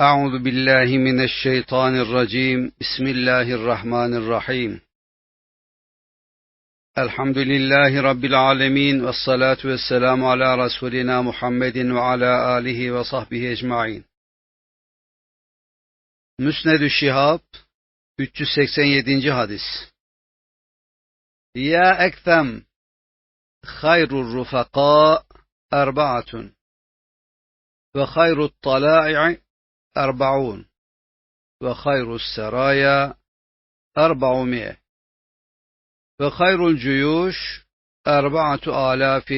أعوذ بالله من الشيطان الرجيم بسم الله الرحمن الرحيم الحمد لله رب العالمين والصلاة والسلام على رسولنا محمد وعلى آله وصحبه أجمعين Müsned-ü Şihab 387. hadis Ya ektem hayrul rufaka erba'atun ve hayrul tala'i أربعون وخير السرايا أربعمائة. وخير الجيوش أربعة آلاف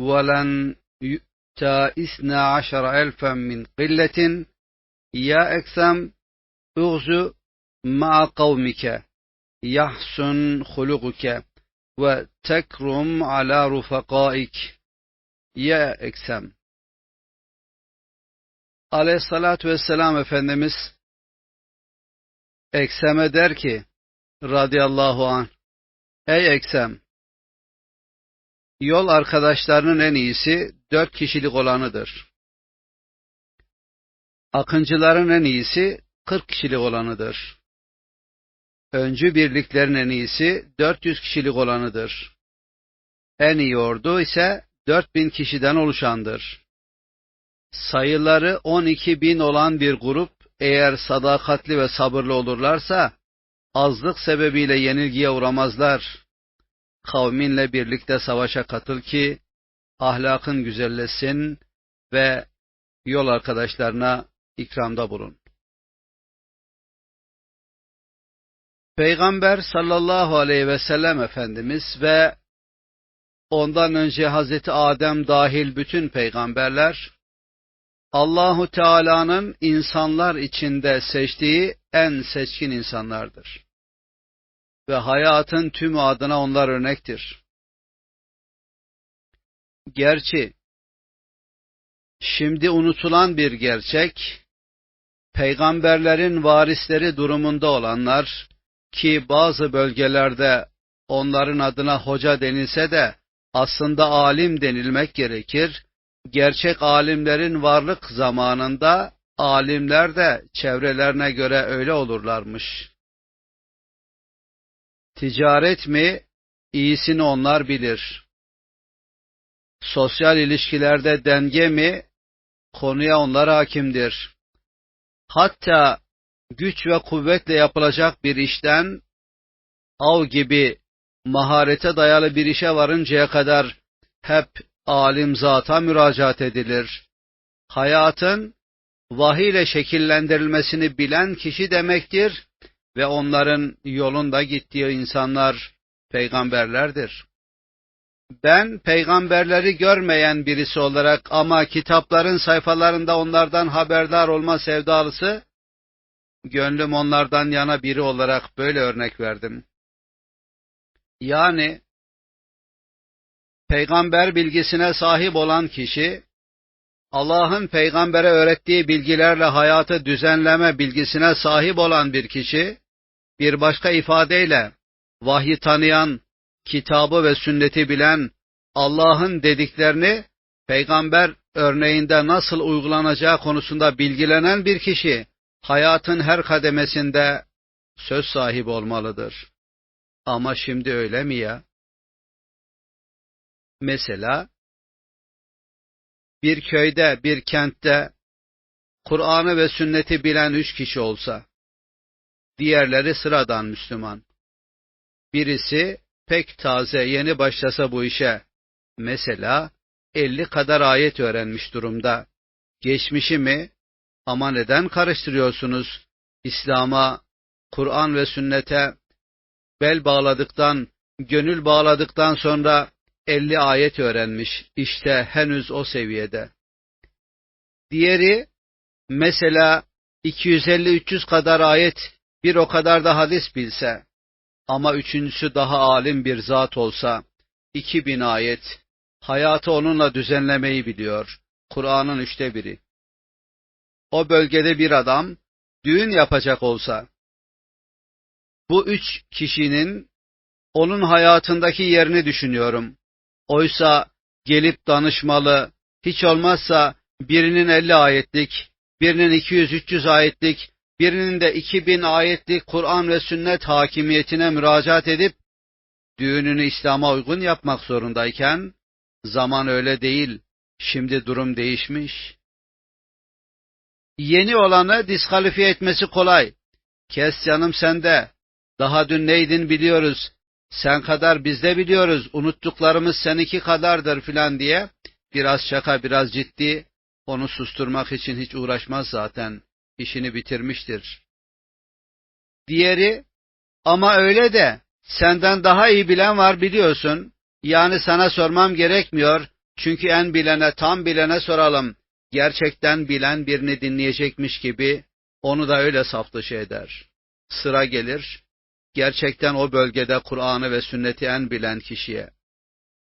ولن يؤتى إثنى عشر ألفا من قلة. يا أكثم أغزو مع قومك يحسن خلقك وتكرم على رفقائك. يا أكثم Aleyhissalatü vesselam Efendimiz Eksem'e der ki radıyallahu an Ey Eksem yol arkadaşlarının en iyisi dört kişilik olanıdır. Akıncıların en iyisi kırk kişilik olanıdır. Öncü birliklerin en iyisi dört yüz kişilik olanıdır. En iyi ordu ise dört bin kişiden oluşandır sayıları 12 bin olan bir grup eğer sadakatli ve sabırlı olurlarsa azlık sebebiyle yenilgiye uğramazlar. Kavminle birlikte savaşa katıl ki ahlakın güzelleşsin ve yol arkadaşlarına ikramda bulun. Peygamber sallallahu aleyhi ve sellem Efendimiz ve ondan önce Hazreti Adem dahil bütün peygamberler Allahu Teala'nın insanlar içinde seçtiği en seçkin insanlardır. Ve hayatın tüm adına onlar örnektir. Gerçi şimdi unutulan bir gerçek, peygamberlerin varisleri durumunda olanlar ki bazı bölgelerde onların adına hoca denilse de aslında alim denilmek gerekir gerçek alimlerin varlık zamanında alimler de çevrelerine göre öyle olurlarmış. Ticaret mi? İyisini onlar bilir. Sosyal ilişkilerde denge mi? Konuya onlar hakimdir. Hatta güç ve kuvvetle yapılacak bir işten av gibi maharete dayalı bir işe varıncaya kadar hep alim zata müracaat edilir. Hayatın vahiy ile şekillendirilmesini bilen kişi demektir ve onların yolunda gittiği insanlar peygamberlerdir. Ben peygamberleri görmeyen birisi olarak ama kitapların sayfalarında onlardan haberdar olma sevdalısı, gönlüm onlardan yana biri olarak böyle örnek verdim. Yani peygamber bilgisine sahip olan kişi, Allah'ın peygambere öğrettiği bilgilerle hayatı düzenleme bilgisine sahip olan bir kişi, bir başka ifadeyle vahyi tanıyan, kitabı ve sünneti bilen, Allah'ın dediklerini peygamber örneğinde nasıl uygulanacağı konusunda bilgilenen bir kişi, hayatın her kademesinde söz sahibi olmalıdır. Ama şimdi öyle mi ya? Mesela bir köyde, bir kentte Kur'an'ı ve sünneti bilen üç kişi olsa, diğerleri sıradan Müslüman. Birisi pek taze yeni başlasa bu işe, mesela elli kadar ayet öğrenmiş durumda. Geçmişi mi? Ama neden karıştırıyorsunuz? İslam'a, Kur'an ve sünnete bel bağladıktan, gönül bağladıktan sonra 50 ayet öğrenmiş. İşte henüz o seviyede. Diğeri mesela 250-300 kadar ayet, bir o kadar da hadis bilse ama üçüncüsü daha alim bir zat olsa 2000 ayet, hayatı onunla düzenlemeyi biliyor. Kur'an'ın üçte biri. O bölgede bir adam düğün yapacak olsa, bu üç kişinin onun hayatındaki yerini düşünüyorum. Oysa gelip danışmalı, hiç olmazsa birinin elli ayetlik, birinin 200-300 ayetlik, birinin de 2000 ayetlik Kur'an ve sünnet hakimiyetine müracaat edip, düğününü İslam'a uygun yapmak zorundayken, zaman öyle değil, şimdi durum değişmiş. Yeni olanı diskalifiye etmesi kolay. Kes canım sende. Daha dün neydin biliyoruz. Sen kadar biz de biliyoruz. Unuttuklarımız seninki kadardır filan diye. Biraz şaka biraz ciddi. Onu susturmak için hiç uğraşmaz zaten. İşini bitirmiştir. Diğeri ama öyle de senden daha iyi bilen var biliyorsun. Yani sana sormam gerekmiyor. Çünkü en bilene tam bilene soralım. Gerçekten bilen birini dinleyecekmiş gibi onu da öyle saf dışı eder. Sıra gelir, gerçekten o bölgede Kur'an'ı ve sünneti en bilen kişiye.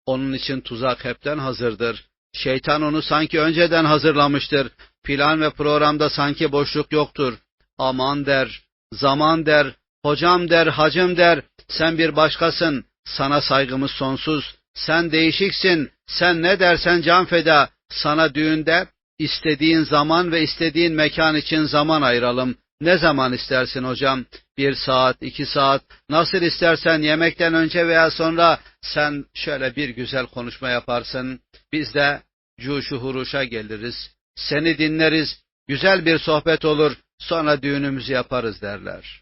Onun için tuzak hepten hazırdır. Şeytan onu sanki önceden hazırlamıştır. Plan ve programda sanki boşluk yoktur. Aman der, zaman der, hocam der, hacım der, sen bir başkasın, sana saygımız sonsuz, sen değişiksin, sen ne dersen can feda, sana düğünde istediğin zaman ve istediğin mekan için zaman ayıralım. Ne zaman istersin hocam? Bir saat, iki saat, nasıl istersen yemekten önce veya sonra sen şöyle bir güzel konuşma yaparsın. Biz de cuşu huruşa geliriz. Seni dinleriz, güzel bir sohbet olur, sonra düğünümüzü yaparız derler.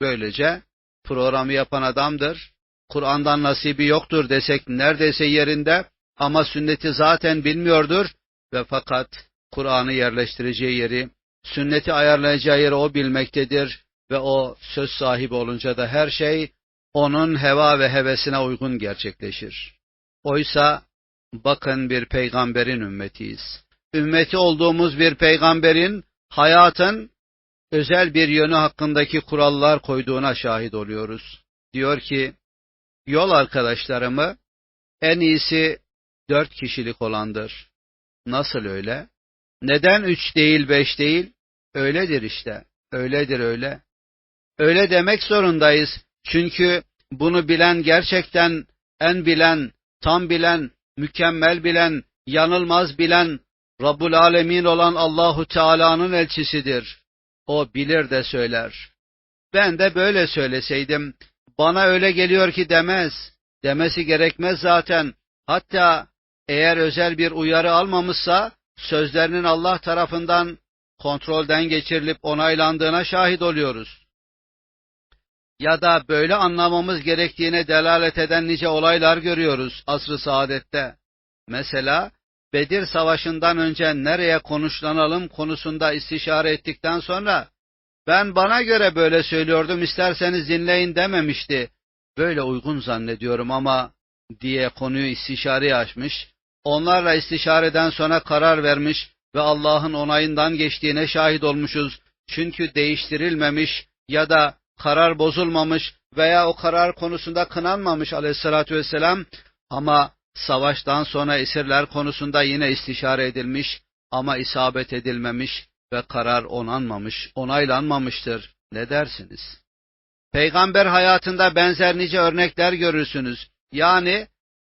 Böylece programı yapan adamdır. Kur'an'dan nasibi yoktur desek neredeyse yerinde ama sünneti zaten bilmiyordur ve fakat Kur'an'ı yerleştireceği yeri, sünneti ayarlayacağı yeri o bilmektedir ve o söz sahibi olunca da her şey onun heva ve hevesine uygun gerçekleşir. Oysa bakın bir peygamberin ümmetiyiz. Ümmeti olduğumuz bir peygamberin hayatın özel bir yönü hakkındaki kurallar koyduğuna şahit oluyoruz. Diyor ki, yol arkadaşlarımı en iyisi dört kişilik olandır. Nasıl öyle? Neden üç değil beş değil? Öyledir işte. Öyledir öyle. Öyle demek zorundayız. Çünkü bunu bilen gerçekten en bilen, tam bilen, mükemmel bilen, yanılmaz bilen, Rabbul Alemin olan Allahu Teala'nın elçisidir. O bilir de söyler. Ben de böyle söyleseydim, bana öyle geliyor ki demez. Demesi gerekmez zaten. Hatta eğer özel bir uyarı almamışsa, sözlerinin Allah tarafından kontrolden geçirilip onaylandığına şahit oluyoruz. Ya da böyle anlamamız gerektiğine delalet eden nice olaylar görüyoruz asr-ı saadette. Mesela Bedir Savaşı'ndan önce nereye konuşlanalım konusunda istişare ettikten sonra ben bana göre böyle söylüyordum isterseniz dinleyin dememişti. Böyle uygun zannediyorum ama diye konuyu istişareye açmış Onlarla istişareden sonra karar vermiş ve Allah'ın onayından geçtiğine şahit olmuşuz. Çünkü değiştirilmemiş ya da karar bozulmamış veya o karar konusunda kınanmamış aleyhissalatü vesselam ama savaştan sonra esirler konusunda yine istişare edilmiş ama isabet edilmemiş ve karar onanmamış, onaylanmamıştır. Ne dersiniz? Peygamber hayatında benzer nice örnekler görürsünüz. Yani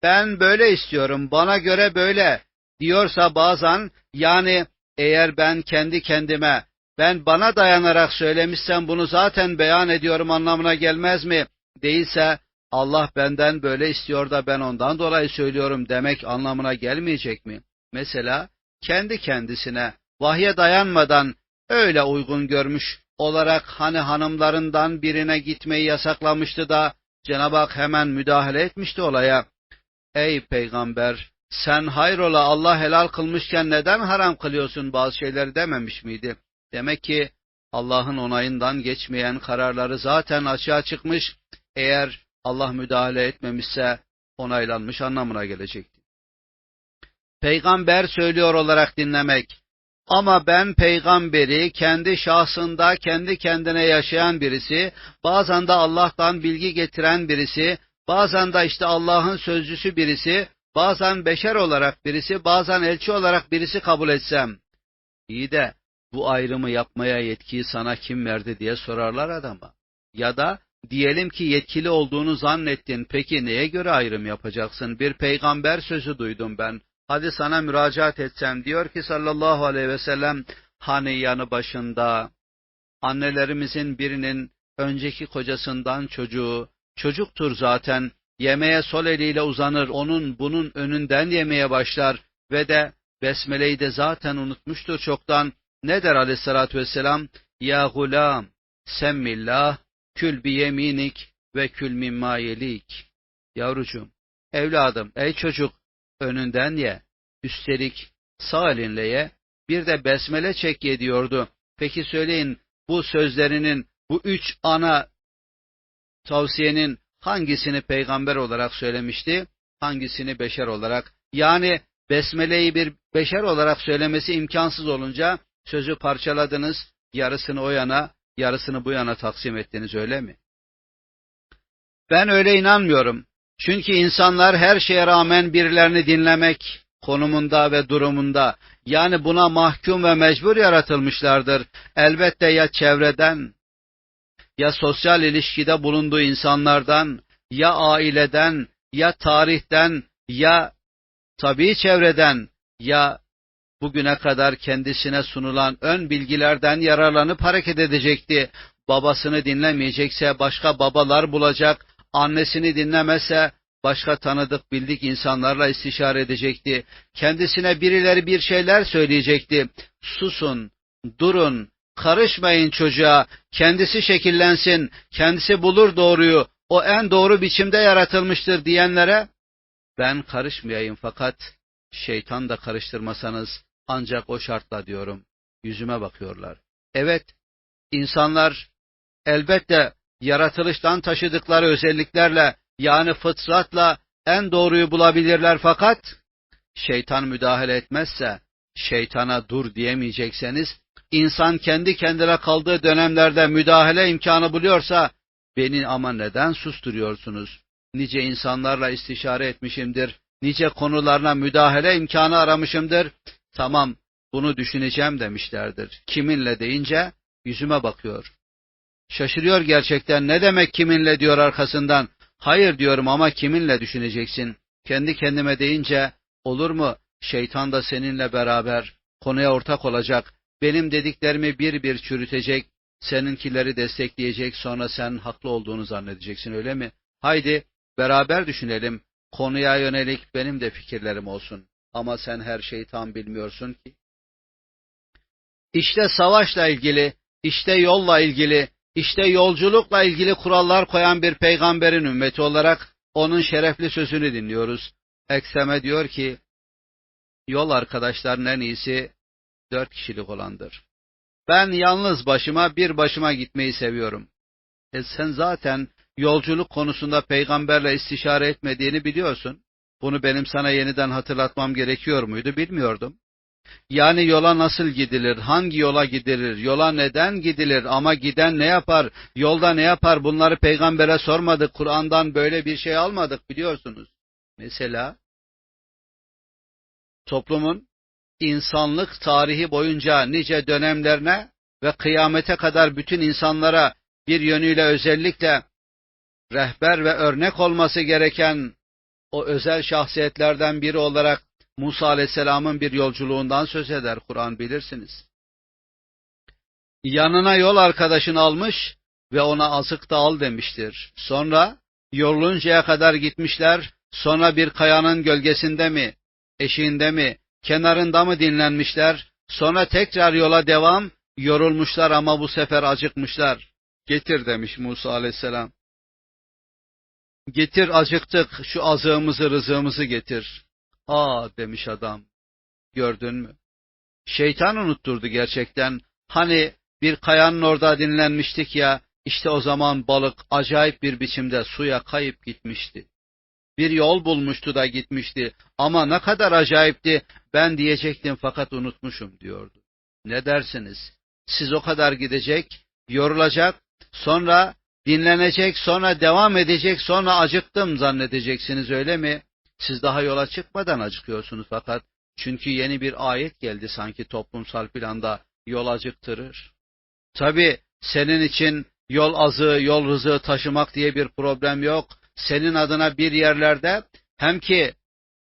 ben böyle istiyorum, bana göre böyle diyorsa bazen yani eğer ben kendi kendime ben bana dayanarak söylemişsem bunu zaten beyan ediyorum anlamına gelmez mi? Değilse Allah benden böyle istiyor da ben ondan dolayı söylüyorum demek anlamına gelmeyecek mi? Mesela kendi kendisine vahye dayanmadan öyle uygun görmüş olarak hani hanımlarından birine gitmeyi yasaklamıştı da Cenab-ı Hak hemen müdahale etmişti olaya. Ey peygamber sen hayrola Allah helal kılmışken neden haram kılıyorsun bazı şeyleri dememiş miydi? Demek ki Allah'ın onayından geçmeyen kararları zaten açığa çıkmış. Eğer Allah müdahale etmemişse onaylanmış anlamına gelecekti. Peygamber söylüyor olarak dinlemek. Ama ben peygamberi kendi şahsında kendi kendine yaşayan birisi, bazen de Allah'tan bilgi getiren birisi, Bazen de işte Allah'ın sözcüsü birisi, bazen beşer olarak birisi, bazen elçi olarak birisi kabul etsem. İyi de bu ayrımı yapmaya yetkiyi sana kim verdi diye sorarlar adama. Ya da diyelim ki yetkili olduğunu zannettin. Peki neye göre ayrım yapacaksın? Bir peygamber sözü duydum ben. Hadi sana müracaat etsem. Diyor ki sallallahu aleyhi ve sellem Hani yanı başında annelerimizin birinin önceki kocasından çocuğu, çocuktur zaten, yemeğe sol eliyle uzanır, onun bunun önünden yemeye başlar ve de Besmele'yi de zaten unutmuştur çoktan. Ne der aleyhissalatü vesselam? Ya gulam, semmillah, kül bi yeminik ve kül mimma yelik. Yavrucuğum, evladım, ey çocuk, önünden ye. Üstelik sağ elinle ye, bir de besmele çek ye diyordu. Peki söyleyin, bu sözlerinin, bu üç ana tavsiyenin hangisini peygamber olarak söylemişti, hangisini beşer olarak? Yani Besmele'yi bir beşer olarak söylemesi imkansız olunca sözü parçaladınız, yarısını o yana, yarısını bu yana taksim ettiniz öyle mi? Ben öyle inanmıyorum. Çünkü insanlar her şeye rağmen birilerini dinlemek konumunda ve durumunda, yani buna mahkum ve mecbur yaratılmışlardır. Elbette ya çevreden, ya sosyal ilişkide bulunduğu insanlardan, ya aileden, ya tarihten, ya tabii çevreden, ya bugüne kadar kendisine sunulan ön bilgilerden yararlanıp hareket edecekti. Babasını dinlemeyecekse başka babalar bulacak, annesini dinlemezse başka tanıdık bildik insanlarla istişare edecekti. Kendisine birileri bir şeyler söyleyecekti. Susun, durun, karışmayın çocuğa, kendisi şekillensin, kendisi bulur doğruyu, o en doğru biçimde yaratılmıştır diyenlere, ben karışmayayım fakat şeytan da karıştırmasanız ancak o şartla diyorum. Yüzüme bakıyorlar. Evet, insanlar elbette yaratılıştan taşıdıkları özelliklerle yani fıtratla en doğruyu bulabilirler fakat şeytan müdahale etmezse şeytana dur diyemeyecekseniz insan kendi kendine kaldığı dönemlerde müdahale imkanı buluyorsa beni ama neden susturuyorsunuz? Nice insanlarla istişare etmişimdir. Nice konularına müdahale imkanı aramışımdır. Tamam bunu düşüneceğim demişlerdir. Kiminle deyince yüzüme bakıyor. Şaşırıyor gerçekten ne demek kiminle diyor arkasından. Hayır diyorum ama kiminle düşüneceksin? Kendi kendime deyince olur mu? Şeytan da seninle beraber konuya ortak olacak. Benim dediklerimi bir bir çürütecek. Seninkileri destekleyecek sonra sen haklı olduğunu zannedeceksin öyle mi? Haydi beraber düşünelim. Konuya yönelik benim de fikirlerim olsun. Ama sen her şeyi tam bilmiyorsun ki. İşte savaşla ilgili, işte yolla ilgili, işte yolculukla ilgili kurallar koyan bir peygamberin ümmeti olarak onun şerefli sözünü dinliyoruz. Ekseme diyor ki, yol arkadaşların en iyisi dört kişilik olandır. Ben yalnız başıma bir başıma gitmeyi seviyorum. E sen zaten yolculuk konusunda peygamberle istişare etmediğini biliyorsun. Bunu benim sana yeniden hatırlatmam gerekiyor muydu bilmiyordum. Yani yola nasıl gidilir, hangi yola gidilir, yola neden gidilir ama giden ne yapar, yolda ne yapar bunları peygambere sormadık, Kur'an'dan böyle bir şey almadık biliyorsunuz. Mesela toplumun insanlık tarihi boyunca nice dönemlerine ve kıyamete kadar bütün insanlara bir yönüyle özellikle rehber ve örnek olması gereken o özel şahsiyetlerden biri olarak Musa Aleyhisselam'ın bir yolculuğundan söz eder Kur'an bilirsiniz. Yanına yol arkadaşını almış ve ona azık da al demiştir. Sonra yoruluncaya kadar gitmişler, sonra bir kayanın gölgesinde mi, eşiğinde mi, kenarında mı dinlenmişler, sonra tekrar yola devam, yorulmuşlar ama bu sefer acıkmışlar. Getir demiş Musa aleyhisselam. Getir acıktık, şu azığımızı, rızığımızı getir. Aa demiş adam. Gördün mü? Şeytan unutturdu gerçekten. Hani bir kayanın orada dinlenmiştik ya, işte o zaman balık acayip bir biçimde suya kayıp gitmişti. Bir yol bulmuştu da gitmişti ama ne kadar acayipti ben diyecektim fakat unutmuşum diyordu. Ne dersiniz? Siz o kadar gidecek, yorulacak, sonra dinlenecek, sonra devam edecek, sonra acıktım zannedeceksiniz öyle mi? Siz daha yola çıkmadan acıkıyorsunuz fakat çünkü yeni bir ayet geldi sanki toplumsal planda yol acıktırır. Tabi senin için yol azı, yol rızığı taşımak diye bir problem yok. Senin adına bir yerlerde hem ki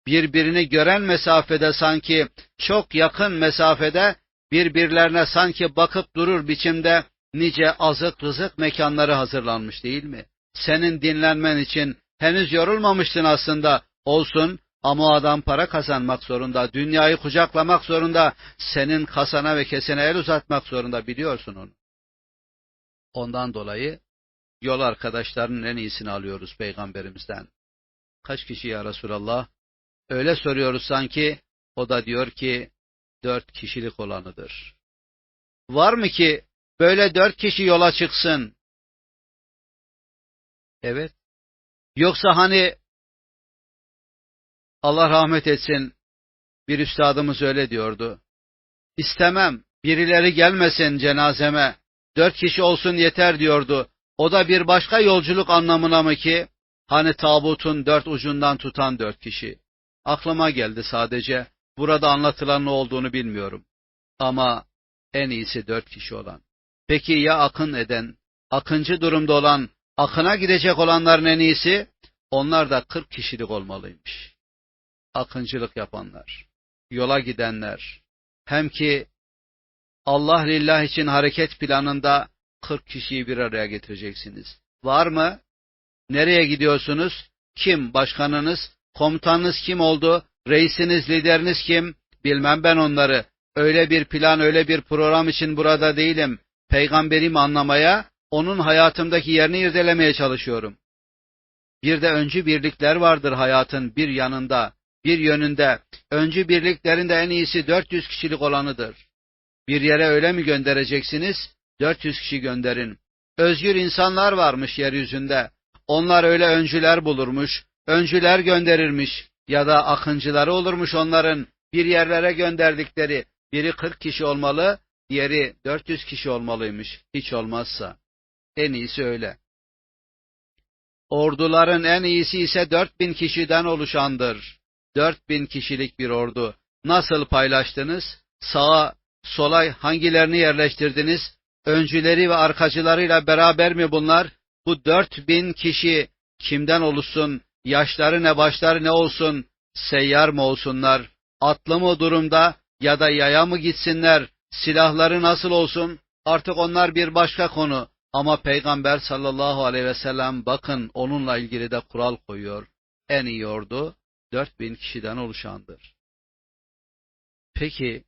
birbirini gören mesafede sanki çok yakın mesafede birbirlerine sanki bakıp durur biçimde nice azık rızık mekanları hazırlanmış değil mi? Senin dinlenmen için henüz yorulmamıştın aslında. Olsun ama o adam para kazanmak zorunda, dünyayı kucaklamak zorunda, senin kasana ve kesene el uzatmak zorunda biliyorsun onu. Ondan dolayı yol arkadaşlarının en iyisini alıyoruz peygamberimizden. Kaç kişi ya Resulallah? Öyle soruyoruz sanki, o da diyor ki, dört kişilik olanıdır. Var mı ki böyle dört kişi yola çıksın? Evet. Yoksa hani Allah rahmet etsin bir üstadımız öyle diyordu. İstemem birileri gelmesin cenazeme. Dört kişi olsun yeter diyordu. O da bir başka yolculuk anlamına mı ki? Hani tabutun dört ucundan tutan dört kişi. Aklıma geldi sadece. Burada anlatılan ne olduğunu bilmiyorum. Ama en iyisi dört kişi olan. Peki ya akın eden, akıncı durumda olan, akına gidecek olanların en iyisi? Onlar da kırk kişilik olmalıymış. Akıncılık yapanlar, yola gidenler. Hem ki Allah lillah için hareket planında kırk kişiyi bir araya getireceksiniz. Var mı? Nereye gidiyorsunuz? Kim? Başkanınız? Komutanınız kim oldu? Reisiniz, lideriniz kim? Bilmem ben onları. Öyle bir plan, öyle bir program için burada değilim. Peygamberimi anlamaya, onun hayatımdaki yerini irdelemeye çalışıyorum. Bir de öncü birlikler vardır hayatın bir yanında, bir yönünde. Öncü birliklerin de en iyisi 400 kişilik olanıdır. Bir yere öyle mi göndereceksiniz? 400 kişi gönderin. Özgür insanlar varmış yeryüzünde. Onlar öyle öncüler bulurmuş, öncüler gönderirmiş ya da akıncıları olurmuş onların bir yerlere gönderdikleri. Biri 40 kişi olmalı, diğeri 400 kişi olmalıymış hiç olmazsa. En iyisi öyle. Orduların en iyisi ise 4000 kişiden oluşandır. 4000 kişilik bir ordu. Nasıl paylaştınız? Sağa, sola hangilerini yerleştirdiniz? Öncüleri ve arkacılarıyla beraber mi bunlar? Bu 4000 kişi kimden oluşsun? Yaşları ne başları ne olsun? Seyyar mı olsunlar? Atlı mı durumda ya da yaya mı gitsinler? Silahları nasıl olsun? Artık onlar bir başka konu. Ama Peygamber sallallahu aleyhi ve sellem bakın onunla ilgili de kural koyuyor. En iyi ordu 4000 kişiden oluşandır. Peki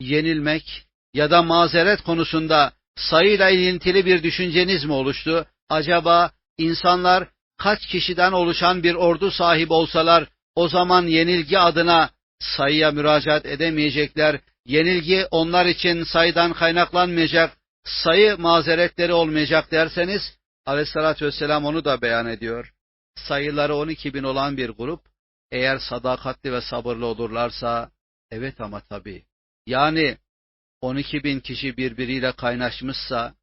yenilmek ya da mazeret konusunda sayıyla ilintili bir düşünceniz mi oluştu? Acaba insanlar kaç kişiden oluşan bir ordu sahibi olsalar o zaman yenilgi adına sayıya müracaat edemeyecekler. Yenilgi onlar için sayıdan kaynaklanmayacak, sayı mazeretleri olmayacak derseniz aleyhissalatü vesselam onu da beyan ediyor. Sayıları 12 bin olan bir grup eğer sadakatli ve sabırlı olurlarsa evet ama tabii. Yani 12 bin kişi birbiriyle kaynaşmışsa,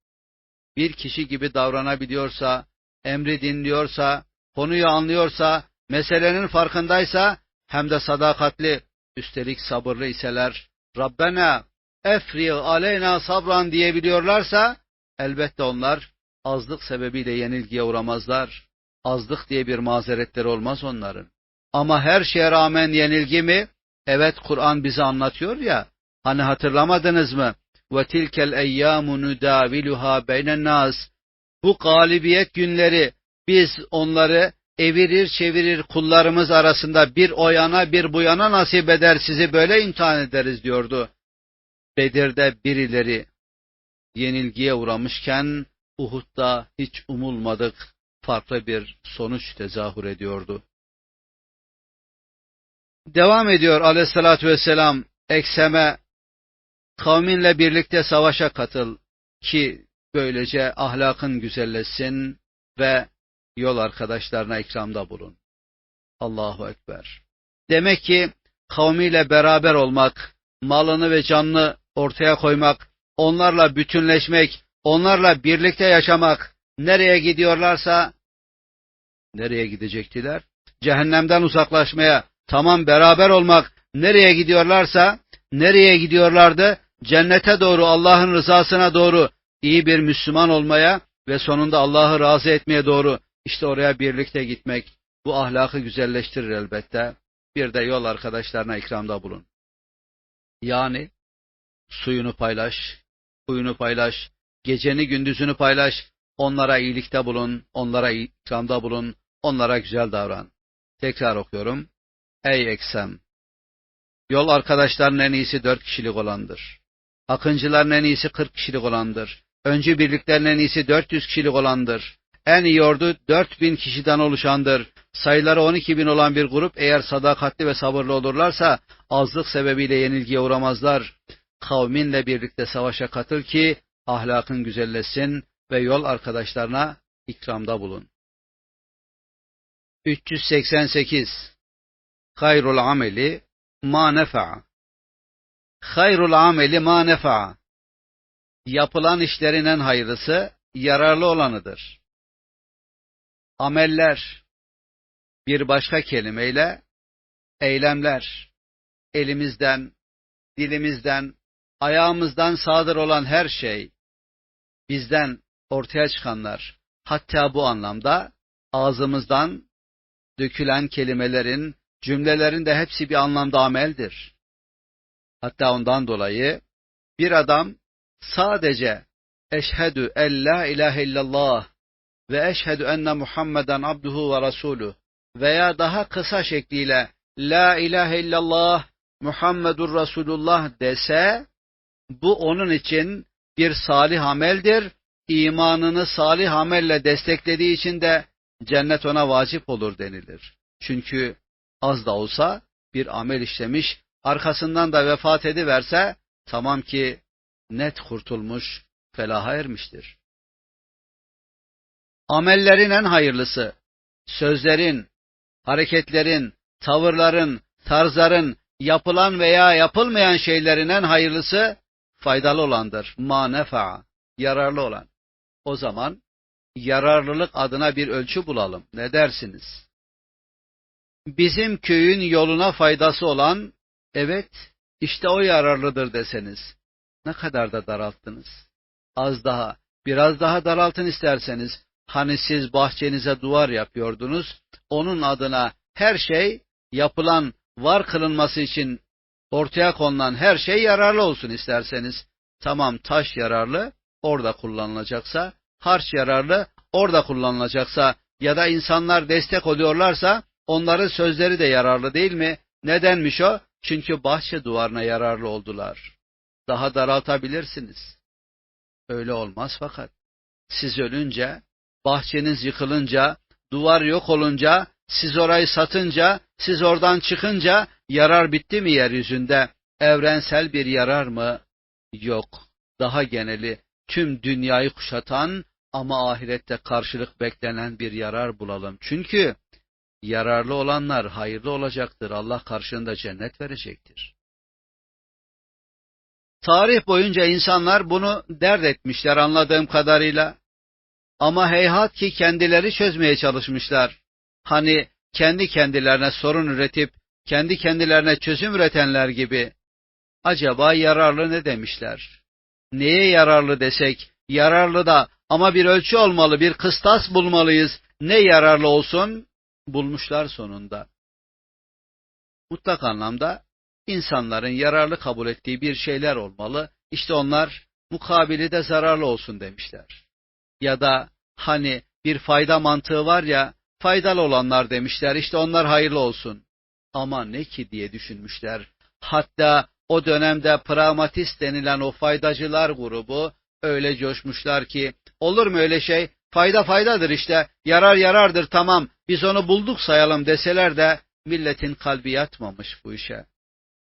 bir kişi gibi davranabiliyorsa, emri dinliyorsa, konuyu anlıyorsa, meselenin farkındaysa, hem de sadakatli, üstelik sabırlı iseler, Rabbena efri aleyna sabran diyebiliyorlarsa, elbette onlar azlık sebebiyle yenilgiye uğramazlar. Azlık diye bir mazeretleri olmaz onların. Ama her şeye rağmen yenilgi mi? Evet Kur'an bize anlatıyor ya, Hani hatırlamadınız mı? Tilkel eyyamu nudaviluha beynen nas. Bu galibiyet günleri biz onları evirir çevirir kullarımız arasında bir o yana bir bu yana nasip eder sizi böyle imtihan ederiz diyordu. Bedir'de birileri yenilgiye uğramışken Uhud'da hiç umulmadık farklı bir sonuç tezahür ediyordu. Devam ediyor aleyhissalatü vesselam ekseme Kavminle birlikte savaşa katıl ki böylece ahlakın güzelleşsin ve yol arkadaşlarına ikramda bulun. Allahu Ekber. Demek ki kavmiyle beraber olmak, malını ve canını ortaya koymak, onlarla bütünleşmek, onlarla birlikte yaşamak, nereye gidiyorlarsa, nereye gidecektiler? Cehennemden uzaklaşmaya, tamam beraber olmak, nereye gidiyorlarsa, nereye gidiyorlardı? Cennete doğru, Allah'ın rızasına doğru iyi bir Müslüman olmaya ve sonunda Allah'ı razı etmeye doğru işte oraya birlikte gitmek bu ahlakı güzelleştirir elbette. Bir de yol arkadaşlarına ikramda bulun. Yani suyunu paylaş, kuyunu paylaş, geceni gündüzünü paylaş, onlara iyilikte bulun, onlara ikramda bulun, onlara güzel davran. Tekrar okuyorum. Ey eksem! Yol arkadaşların en iyisi dört kişilik olandır. Akıncıların en iyisi kırk kişilik olandır. Öncü birliklerin en iyisi dört yüz kişilik olandır. En iyi ordu dört bin kişiden oluşandır. Sayıları on iki bin olan bir grup eğer sadakatli ve sabırlı olurlarsa azlık sebebiyle yenilgiye uğramazlar. Kavminle birlikte savaşa katıl ki ahlakın güzelleşsin ve yol arkadaşlarına ikramda bulun. 388 Hayrul ameli ma nefa'a Hayrul ameli ma nefa'a Yapılan işlerin en hayırlısı yararlı olanıdır. Ameller bir başka kelimeyle eylemler elimizden, dilimizden, ayağımızdan sadır olan her şey bizden ortaya çıkanlar hatta bu anlamda ağzımızdan dökülen kelimelerin, cümlelerin de hepsi bir anlamda ameldir. Hatta ondan dolayı bir adam sadece eşhedü en la ilahe illallah ve eşhedü enne Muhammeden abduhu ve rasuluh veya daha kısa şekliyle la ilahe illallah Muhammedur Resulullah dese bu onun için bir salih ameldir. İmanını salih amelle desteklediği için de cennet ona vacip olur denilir. Çünkü az da olsa bir amel işlemiş, arkasından da vefat ediverse tamam ki net kurtulmuş, felaha ermiştir. Amellerin en hayırlısı, sözlerin, hareketlerin, tavırların, tarzların, yapılan veya yapılmayan şeylerin en hayırlısı faydalı olandır. Ma nefa, yararlı olan. O zaman yararlılık adına bir ölçü bulalım. Ne dersiniz? Bizim köyün yoluna faydası olan, evet, işte o yararlıdır deseniz. Ne kadar da daralttınız. Az daha, biraz daha daraltın isterseniz. Hani siz bahçenize duvar yapıyordunuz, onun adına her şey yapılan, var kılınması için ortaya konulan her şey yararlı olsun isterseniz. Tamam taş yararlı, orada kullanılacaksa, harç yararlı, orada kullanılacaksa ya da insanlar destek oluyorlarsa onların sözleri de yararlı değil mi? Nedenmiş o? Çünkü bahçe duvarına yararlı oldular. Daha daraltabilirsiniz. Öyle olmaz fakat. Siz ölünce, bahçeniz yıkılınca, duvar yok olunca, siz orayı satınca, siz oradan çıkınca yarar bitti mi yeryüzünde? Evrensel bir yarar mı? Yok. Daha geneli tüm dünyayı kuşatan ama ahirette karşılık beklenen bir yarar bulalım. Çünkü yararlı olanlar hayırlı olacaktır. Allah karşılığında cennet verecektir. Tarih boyunca insanlar bunu dert etmişler anladığım kadarıyla. Ama heyhat ki kendileri çözmeye çalışmışlar. Hani kendi kendilerine sorun üretip kendi kendilerine çözüm üretenler gibi. Acaba yararlı ne demişler? Neye yararlı desek, yararlı da ama bir ölçü olmalı, bir kıstas bulmalıyız. Ne yararlı olsun? Bulmuşlar sonunda. Mutlak anlamda insanların yararlı kabul ettiği bir şeyler olmalı. İşte onlar mukabili de zararlı olsun demişler. Ya da hani bir fayda mantığı var ya, faydalı olanlar demişler, işte onlar hayırlı olsun. Ama ne ki diye düşünmüşler. Hatta o dönemde pragmatist denilen o faydacılar grubu öyle coşmuşlar ki olur mu öyle şey? Fayda faydadır işte, yarar yarardır tamam, biz onu bulduk sayalım deseler de milletin kalbi yatmamış bu işe.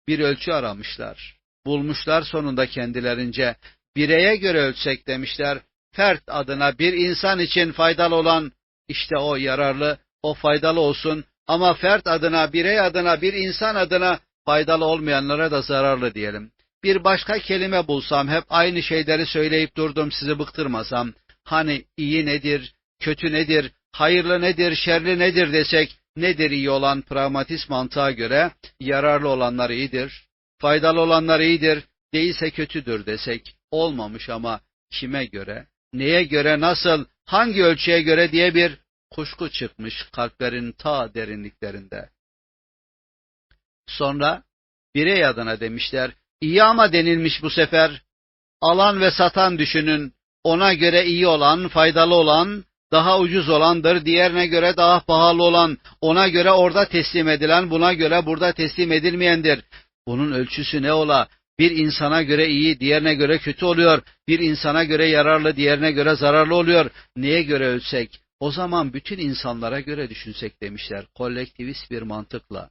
Bir ölçü aramışlar. Bulmuşlar sonunda kendilerince. Bireye göre ölçsek demişler. Fert adına bir insan için faydalı olan işte o yararlı, o faydalı olsun. Ama fert adına, birey adına, bir insan adına faydalı olmayanlara da zararlı diyelim. Bir başka kelime bulsam, hep aynı şeyleri söyleyip durdum sizi bıktırmasam, hani iyi nedir, kötü nedir, hayırlı nedir, şerli nedir desek, nedir iyi olan pragmatist mantığa göre, yararlı olanlar iyidir, faydalı olanlar iyidir, değilse kötüdür desek, olmamış ama kime göre, neye göre, nasıl, hangi ölçüye göre diye bir kuşku çıkmış kalplerin ta derinliklerinde. Sonra birey adına demişler, İyi ama denilmiş bu sefer. Alan ve satan düşünün. Ona göre iyi olan, faydalı olan, daha ucuz olandır, diğerine göre daha pahalı olan, ona göre orada teslim edilen, buna göre burada teslim edilmeyendir. Bunun ölçüsü ne ola? Bir insana göre iyi, diğerine göre kötü oluyor. Bir insana göre yararlı, diğerine göre zararlı oluyor. Neye göre ölsek? O zaman bütün insanlara göre düşünsek demişler, kolektivist bir mantıkla.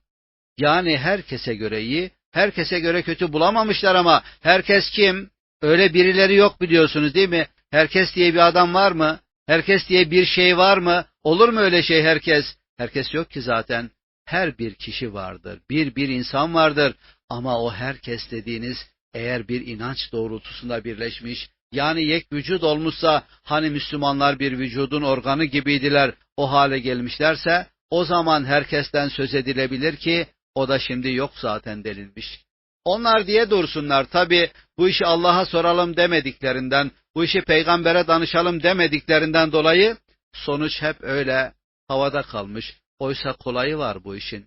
Yani herkese göre iyi, herkese göre kötü bulamamışlar ama herkes kim? Öyle birileri yok biliyorsunuz değil mi? Herkes diye bir adam var mı? Herkes diye bir şey var mı? Olur mu öyle şey herkes? Herkes yok ki zaten. Her bir kişi vardır. Bir bir insan vardır. Ama o herkes dediğiniz eğer bir inanç doğrultusunda birleşmiş, yani yek vücut olmuşsa hani Müslümanlar bir vücudun organı gibiydiler o hale gelmişlerse o zaman herkesten söz edilebilir ki o da şimdi yok zaten denilmiş. Onlar diye dursunlar tabi bu işi Allah'a soralım demediklerinden, bu işi peygambere danışalım demediklerinden dolayı sonuç hep öyle havada kalmış. Oysa kolayı var bu işin.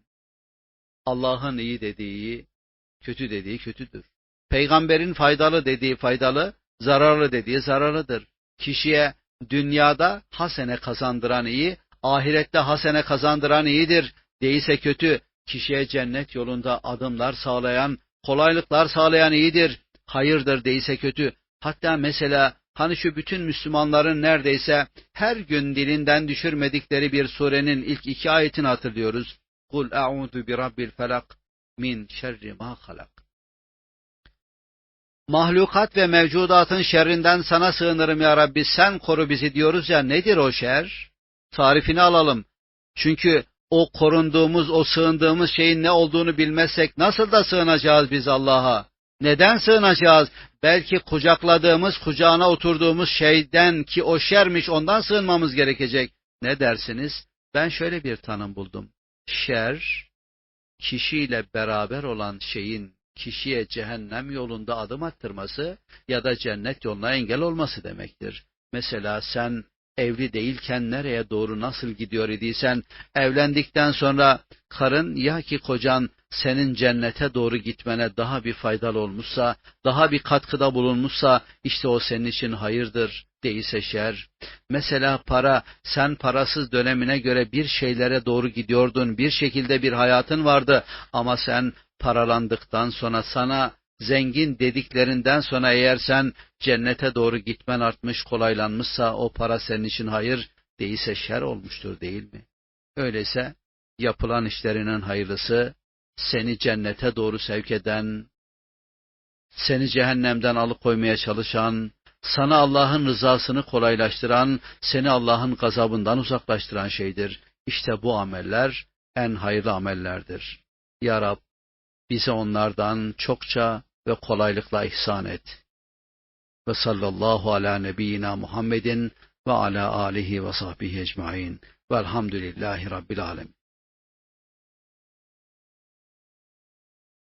Allah'ın iyi dediği kötü dediği kötüdür. Peygamberin faydalı dediği faydalı, zararlı dediği zararlıdır. Kişiye dünyada hasene kazandıran iyi, ahirette hasene kazandıran iyidir. Değilse kötü, kişiye cennet yolunda adımlar sağlayan, kolaylıklar sağlayan iyidir. Hayırdır değilse kötü. Hatta mesela hani şu bütün Müslümanların neredeyse her gün dilinden düşürmedikleri bir surenin ilk iki ayetini hatırlıyoruz. Kul a'udhu bi rabbil felak min şerri ma halak. Mahlukat ve mevcudatın şerrinden sana sığınırım ya Rabbi sen koru bizi diyoruz ya nedir o şer? Tarifini alalım. Çünkü o korunduğumuz, o sığındığımız şeyin ne olduğunu bilmezsek nasıl da sığınacağız biz Allah'a? Neden sığınacağız? Belki kucakladığımız, kucağına oturduğumuz şeyden ki o şermiş ondan sığınmamız gerekecek. Ne dersiniz? Ben şöyle bir tanım buldum. Şer, kişiyle beraber olan şeyin kişiye cehennem yolunda adım attırması ya da cennet yoluna engel olması demektir. Mesela sen evli değilken nereye doğru nasıl gidiyor idiysen, evlendikten sonra karın ya ki kocan senin cennete doğru gitmene daha bir faydalı olmuşsa, daha bir katkıda bulunmuşsa, işte o senin için hayırdır, değilse şer. Mesela para, sen parasız dönemine göre bir şeylere doğru gidiyordun, bir şekilde bir hayatın vardı ama sen paralandıktan sonra sana zengin dediklerinden sonra eğer sen cennete doğru gitmen artmış, kolaylanmışsa o para senin için hayır, değilse şer olmuştur değil mi? Öyleyse yapılan işlerinin hayırlısı seni cennete doğru sevk eden, seni cehennemden alıkoymaya çalışan, sana Allah'ın rızasını kolaylaştıran, seni Allah'ın gazabından uzaklaştıran şeydir. İşte bu ameller en hayırlı amellerdir. Ya Rab, bize onlardan çokça ve kolaylıkla ihsan et. Ve sallallahu ala nebiyyina Muhammedin ve ala alihi ve sahbihi ecmain. Velhamdülillahi Rabbil alemin.